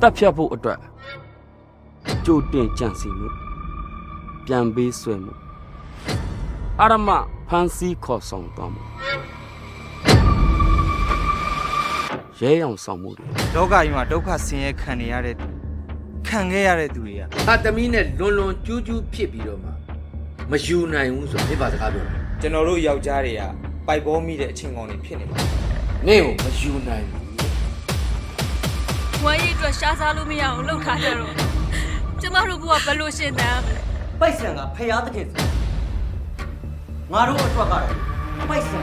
တပ်ဖြတ်ဖို့အတွက်ကြိုတင်ကြံစီမှုပြန်ပေးဆွဲမှုအာရမဖန်စီခေါ်ဆောင်သွားမှုရဲအောင်ဆောင်မှုတွေလောကကြီးမှာဒုက္ခဆင်းရဲခံနေရတဲ့သူခံခဲ့ရတဲ့သူတွေကဟာသမီးနဲ့လွန်လွန်ကျူးကျူးဖြစ်ပြီးတော့မှမယူနိုင်ဘူးဆိုပြပါစကားပြောတာကျွန်တော်တို့ယောက်ျားတွေကပိုက်ပေါ်မိတဲ့အချင်းကောင်တွေဖြစ်နေမှာနင့်ကိုမယူနိုင်ဘူးဝမ်းရည် အတွက်ရှားစားလို့မရအောင်လှုပ်ထားကြတော့ကျမတို့ဘုကဘယ်လိုရှင်သန်မလဲပိုက်ဆံကဖျားသခင်ဆိုငါတို့အတွက်ကလည်းပိုက်ဆံ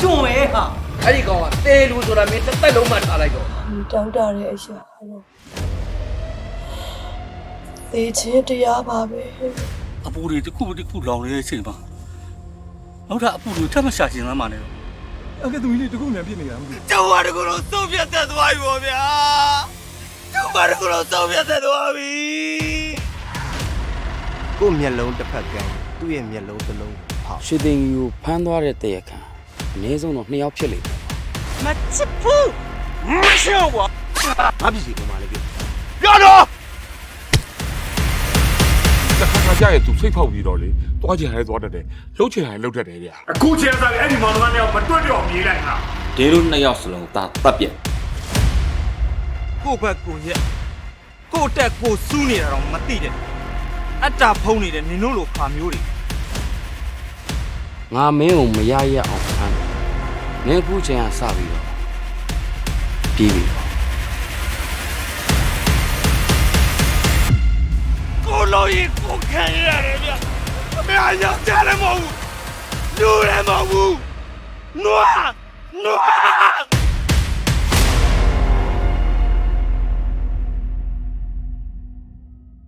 ကျွံရဲဟာအဲ့ဒီကောင်ကတေလူဆိုတာမင်းတစ်သက်လုံးမှထားလိုက်တော့တောင်းတတဲ့အရာတော့သေချင်းတရားပါပဲအပူတွေတစ်ခုတစ်ခုလောင်နေတဲ့အချိန်မှာနောက်ထပ်အပူတွေထပ်မရှာချင်လမ်းမှာနေတော့အကဲသူကြီးလေးတခုမြန်ဖြစ်နေတာမသိကျောင်းပါတကူတော့သုံးပြတ်သက်သွားပြီပေါ့ဗျာ ကျောင်းပါတကူတော့သုံးပြတ်သက်သွားပြီကိုယ့်မျက်လုံးတစ်ဖက်ကန်းသူ့ရဲ့မျက်လုံးတစ်လုံးဖောက်ရွှေသိန်းကြီးကိုဖမ်းသွားတဲ့တရားခံအနည်းဆုံးတော့နှစ်ယောက်ဖြစ်လိမ့်မယ်မချစ်ဘူးမရှော့ကွာငါပစ္စည်းကိုမှလည်းပြရတော့တစ်ခါခါကြာရဲ့သူစိတ်ဖောက်ပြီးတော့လေတွားချင်တယ်သွားတတ်တယ်လှုပ်ချင်တယ်လှုပ်တတ်တယ်ဗျာအခုချင်းစားအဲ့ဒီမောင်နှမနဲ့မတွတ်တော့မြေးလိုက်တာဒေတို့နှစ်ယောက်စလုံးဒါတပ်ပြက် ကိုယ့်ဘက်ကိုရက်ကိုယ့်တက်ကိုစူးနေတာတော့မသိတယ်အတ္တဖုံးနေတဲ့နင်တို့လိုခါမျိုးတွေငါမင်းကိုမရရအောင်ဖမ်းတယ်မင်းအခုချိန်ကစပြီးတော့ပြီးပြီကိုလိုရင်ကိုခံရတယ်ဗျအမေအရောက်တယ်မဟုတ်ဘူးလူလည်းမဟုတ်ဘူးနွားနွား